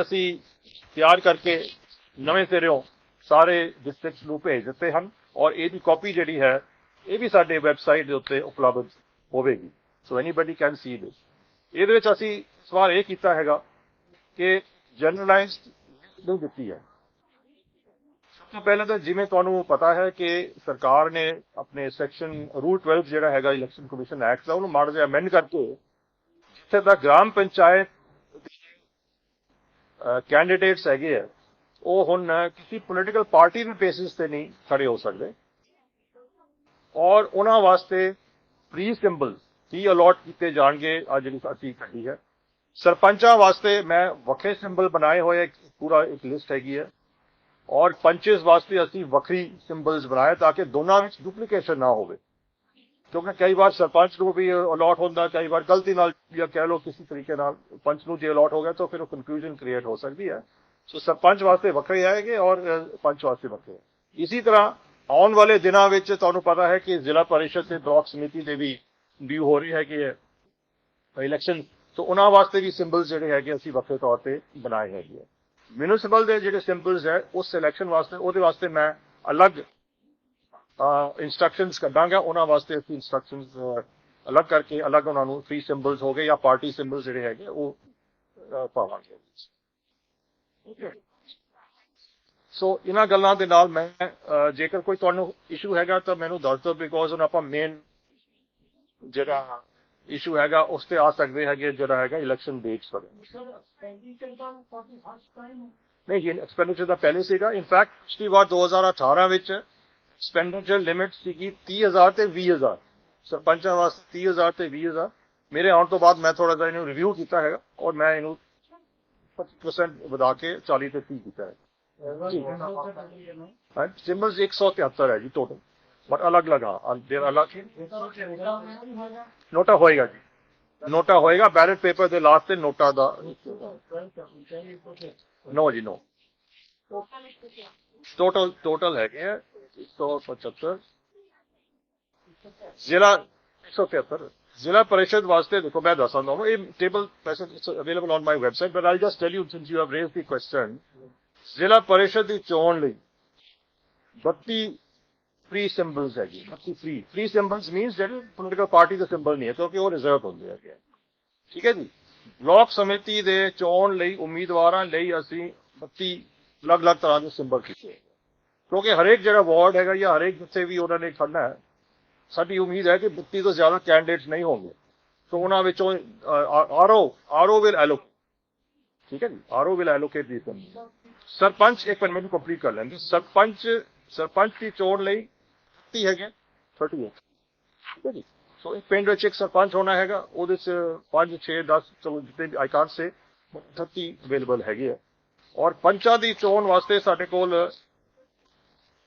ਅਸੀਂ ਤਿਆਰ ਕਰਕੇ ਨਵੇਂ ਸਿਰਿਓਂ ਸਾਰੇ ਡਿਸਟ੍ਰਿਕਟਸ ਨੂੰ ਭੇਜ ਦਿੱਤੇ ਹਨ ਔਰ ਇਹਦੀ ਕਾਪੀ ਜਿਹੜੀ ਹੈ, ਇਹ ਵੀ ਸਾਡੇ ਵੈਬਸਾਈਟ ਦੇ ਉੱਤੇ ਉਪਲਬਧ ਹੋਵੇਗੀ। ਸੋ ਐਨੀਬਾਡੀ ਕੈਨ ਸੀ ਦਿਸ ਇਹਦੇ ਵਿੱਚ ਅਸੀਂ ਸਵਾਲ ਇਹ ਕੀਤਾ ਹੈਗਾ ਕਿ ਜਨਰਲਾਈਜ਼ਡ ਨਹੀਂ ਦਿੱਤੀ ਹੈ? ਸਭ ਤੋਂ ਪਹਿਲਾਂ ਤਾਂ ਜਿਵੇਂ ਤੁਹਾਨੂੰ ਪਤਾ ਹੈ ਕਿ ਸਰਕਾਰ ਨੇ ਆਪਣੇ ਸੈਕਸ਼ਨ ਰੂਲ 12 ਜਿਹੜਾ ਹੈਗਾ ਇਲੈਕਸ਼ਨ ਕਮਿਸ਼ਨ ਐਕਟ ਦਾ, ਉਹਨੂੰ ਮਾੜਾ ਜਿਹਾ ਅਮੈਂਡ ਕਰਕੇ ਜਿੱਥੇ ਦਾ ਗ੍ਰਾਮ ਪੰਚਾਇਤ ਕੈਂਡੀਡੇਟਸ ਹੈਗੇ ਆ, ਉਹ ਹੁਣ ਕਿਸੇ ਪੋਲੀਟੀਕਲ ਪਾਰਟੀ ਦੇ ਬੇਸਿਸ ਤੇ ਨਹੀਂ ਖੜੇ ਹੋ ਸਕਦੇ। ਔਰ ਉਹਨਾਂ ਵਾਸਤੇ ਫ੍ਰੀ ਸਿੰਬਲ ਕੀ ਅਲੋਟ ਕੀਤੇ ਜਾਣਗੇ ਆ ਜਿਹੜੀ ਅਸੀਂ ਕੱਢੀ ਹੈ ਸਰਪੰਚਾਂ ਵਾਸਤੇ ਮੈਂ ਵੱਖਰੇ ਸਿੰਬਲ ਬਣਾਏ ਹੋਏ ਇੱਕ ਪੂਰਾ ਇੱਕ ਲਿਸਟ ਹੈਗੀ ਹੈ ਔਰ ਪੰਚਸ ਵਾਸਤੇ ਅਸੀਂ ਵੱਖਰੀ ਸਿੰਬਲਸ ਬਣਾਏ ਤਾਂ ਕਿ ਦੋਨਾਂ ਵਿੱਚ ਡੁਪਲੀਕੇਸ਼ਨ ਨਾ ਹੋਵੇ। ਕਿਉਂਕਿ ਕਈ ਵਾਰ ਸਰਪੰਚ ਨੂੰ ਵੀ ਅਲਾਟ ਹੁੰਦਾ, ਕਈ ਵਾਰ ਗਲਤੀ ਨਾਲ ਜਾਂ ਕਹਿ ਲਓ ਕਿਸੇ ਤਰੀਕੇ ਨਾਲ ਪੰਚ ਨੂੰ ਜੇ ਅਲਾਟ ਹੋ ਗਿਆ ਤਾਂ ਫਿਰ ਉਹ ਕਨਫਿਊਜ਼ਨ ਕ੍ਰੀਏਟ ਹੋ ਸਕਦੀ ਹੈ। ਸੋ ਸਰਪੰਚ ਵਾਸਤੇ ਵੱਖਰੇ ਆਏਗੇ ਔਰ ਪੰਚ ਵਾਸਤੇ ਵੱਖਰੇ ਇਸੇ ਤਰ੍ਹਾਂ ਆਉਣ ਵਾਲੇ ਦਿਨਾਂ ਵਿੱਚ ਤੁਹਾਨੂੰ ਪਤਾ ਹੈ ਕਿ ਜ਼ਿਲ੍ਹਾ ਪਰਿਸ਼ਦ ਤੇ ਬਲਾਕ ਸਮਿਤੀ ਦੇ ਵੀ ਡਿਊ ਹੋ ਰਹੀ ਹੈਗੀ ਹੈ ਇਲੈਕਸ਼ਨ ਸੋ ਉਹਨਾਂ ਵਾਸਤੇ ਵੀ ਸਿੰਬਲ ਜਿਹੜੇ ਹੈਗੇ ਅਸੀਂ ਵੱਖਰੇ ਤੌਰ ਤੇ ਬਣਾਏ ਹੈਗੇ ਆ ਮਿਊਨਿਸਪਲ ਦੇ ਜਿਹੜੇ ਸਿੰਬਲਸ ਹੈ, ਉਸ ਸਿਲੈਕਸ਼ਨ ਵਾਸਤੇ, ਉਹਦੇ ਵਾਸਤੇ ਮੈਂ ਅਲੱਗ ਇਨਸਟਰਕਸ਼ਨਸ ਕੱਢਾਂਗਾ ਉਹਨਾਂ ਵਾਸਤੇ ਅਸੀਂ ਇਨਸਟਰਕਸ਼ਨਸ ਅਲੱਗ ਕਰਕੇ ਅਲੱਗ ਉਹਨਾਂ ਨੂੰ ਫ੍ਰੀ ਸਿੰਬਲਸ ਹੋ ਗਏ ਜਾਂ ਪਾਰਟੀ ਸਿੰਬਲਸ ਜਿਹੜੇ ਹੈਗੇ ਉਹ ਪਾਵਾਂਗੇ। ਸੋ ਇਹਨਾਂ ਗੱਲਾਂ ਦੇ ਨਾਲ ਮੈਂ ਜੇਕਰ ਕੋਈ ਤੁਹਾਨੂੰ ਇਸ਼ੂ ਹੈਗਾ ਤਾਂ ਮੈਨੂੰ ਦੱਸ ਦਿਓ ਬਿਕੋਜ਼ ਹੁਣ ਆਪਾਂ ਮੇਨ ਜਿਹੜਾ ਇਸ਼ੂ ਹੈਗਾ ਉਸ ਤੇ ਆ ਸਕਦੇ ਹੈਗੇ ਜਿਹੜਾ ਹੈਗਾ ਇਲੈਕਸ਼ਨ ਡੇਟਸ ਵਗੈਰਾ। ਨਹੀਂ ਜੀ ਐਕਸਪੈਂਡੀਚਰ ਦਾ ਪਹਿਲੇ ਸੀਗਾ। ਇਨਫੈਕਟ ਪਿਛਲੀ ਵਾਰ 2018 ਵਿੱਚ ਐਕਸਪੈਂਡੀਚਰ ਲਿਮਿਟ ਸੀਗੀ 30000 ਤੇ 20000 ਸਰਪੰਚਾਂ ਵਾਸਤੇ 30000 ਤੇ 20000 ਮੇਰੇ ਆਉਣ ਤੋਂ ਬਾਅਦ ਮੈਂ ਥੋੜਾ ਜਿਹਾ ਇਹਨੂੰ ਰਿਵਿਊ ਕੀਤਾ ਹੈਗਾ ਔਰ ਮੈਂ ਇਹਨੂੰ 25% ਵਧਾ ਕੇ 40 ਤੇ 30 ਕੀਤਾ ਹੈ। ਹਾਂ। ਸਿੰਬਲਸ 173 ਹੈ ਜੀ ਟੋਟਲ ਬਟ ਅਲੱਗ ਲਗਾ ਦੇਰ ਅਲੱਗ ਨੋਟਾ ਹੋਏਗਾ ਜੀ। ਨੋਟਾ ਹੋਏਗਾ ਬੈਲਟ ਪੇਪਰ ਦੇ ਲਾਸਟ ਤੇ ਨੋਟਾ ਦਾ। ਨੋ ਜੀ ਨੋ। ਟੋਟਲ ਟੋਟਲ ਹੈਗੇ ਆ। 175 ਜ਼ਿਲ੍ਹਾ 173 ਜ਼ਿਲ੍ਹਾ ਪਰਿਸ਼ਦ ਵਾਸਤੇ ਦੇਖੋ, ਮੈਂ ਦੱਸਾਂ ਤੁਹਾਨੂੰ ਇਹ ਟੇਬਲ ਵੈਸੇ it's available on my website but I just tell you since you have raised the question ਜ਼ਿਲ੍ਹਾ ਪਰਿਸ਼ਦ ਦੀ ਚੋਣ ਲਈ 32 ਫ੍ਰੀ ਸਿੰਬਲਸ ਹੈਗੇ 32 ਫ੍ਰੀ ਫ੍ਰੀ ਸਿੰਬਲਸ ਮੀਨਸ ਜਿਹੜੇ ਪੋਲੀਟੀਕਲ ਪਾਰਟੀ ਦੇ ਸਿੰਬਲ ਨਹੀਂ ਹੈ, ਕਿਉਂਕਿ ਉਹ ਰਿਜ਼ਰਵ ਹੁੰਦੇ ਹੈਗੇ ਠੀਕ ਹੈ ਜੀ? ਬਲਾਕ ਸਮਿਤੀ ਦੇ ਚੋਣ ਲਈ ਉਮੀਦਵਾਰਾਂ ਲਈ ਅਸੀਂ 32 ਅਲੱਗ-ਅਲੱਗ ਤਰ੍ਹਾਂ ਦੇ ਸਿੰਬਲ ਕੀਤੇ। ਕਿਉਂਕਿ ਹਰੇਕ ਜਿਹੜਾ ਵਾਰਡ ਹੈਗਾ ਜਾਂ ਹਰੇਕ ਜਿੱਥੇ ਵੀ ਉਹਨਾਂ ਨੇ ਖੜਨਾ ਹੈ, ਸਾਡੀ ਉਮੀਦ ਹੈ ਕਿ 32 ਤੋਂ ਜ਼ਿਆਦਾ ਕੈਂਡੀਡੇਟਸ ਨਹੀਂ ਹੋਣਗੇ। ਸੋ ਉਹਨਾਂ ਵਿੱਚੋਂ ਆਰਓ ਆਰਓ ਵਿਲ ਐਲੋਕੇਟ ਠੀਕ ਹੈ ਜੀ? RO will allocate the sarpanch, ਇੱਕ ਮਿੰਟ, ਮੈਨੂੰ ਕੰਪਲੀਟ ਕਰ ਲੈਂਦੇ ਸਰਪੰਚ ਸਰਪੰਚ ਦੀ ਚੋਣ ਲਈ 30 ਹੈਗੇ 30 ਹੈ। ਠੀਕ ਹੈ ਜੀ? ਸੋ ਇੱਕ ਪਿੰਡ ਵਿੱਚ ਇੱਕ ਸਰਪੰਚ ਹੋਣਾ ਹੈਗਾ, ਉਹਦੇ ਚ 5 6 10 ਚਲੋ ਜਿੱਤੇ ਆਈ ਕਾਂਟ ਸੇ 30 ਅਵੇਲੇਬਲ ਹੈਗੇ ਆ। ਔਰ ਪੰਚਾਂ ਦੀ ਚੋਣ ਵਾਸਤੇ ਸਾਡੇ ਕੋਲ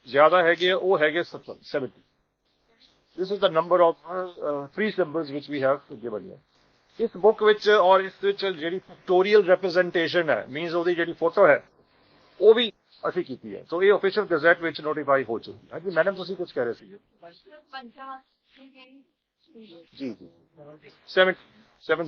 ਜ਼ਿਆਦਾ ਹੈਗੇ ਉਹ ਹੈਗੇ 70 this is the number of uh, free symbols which we have given here. ਇਸ ਬੁੱਕ ਵਿੱਚ ਔਰ ਇਸ ਵਿੱਚ ਜਿਹੜੀ ਪਿਕਟੋਰੀਅਲ ਰਿਪਰੈਜ਼ੈਂਟੇਸ਼ਨ ਹੈ ਮੀਨਸ ਉਹਦੀ ਜਿਹੜੀ ਫੋਟੋ ਹੈ ਉਹ ਵੀ ਅਸੀਂ ਕੀਤੀ ਹੈ ਸੋ ਇਹ ਅਫੀਸ਼ੀਅਲ ਗazette ਵਿੱਚ ਨੋਟੀਫਾਈ ਹੋ ਚੁੱਕੀ ਹੈ ਹਾਂਜੀ ਮੈਡਮ ਤੁਸੀਂ ਕੁਝ ਕਹਿ ਰਹੇ ਸੀ ਜੀ ਜੀ 7 70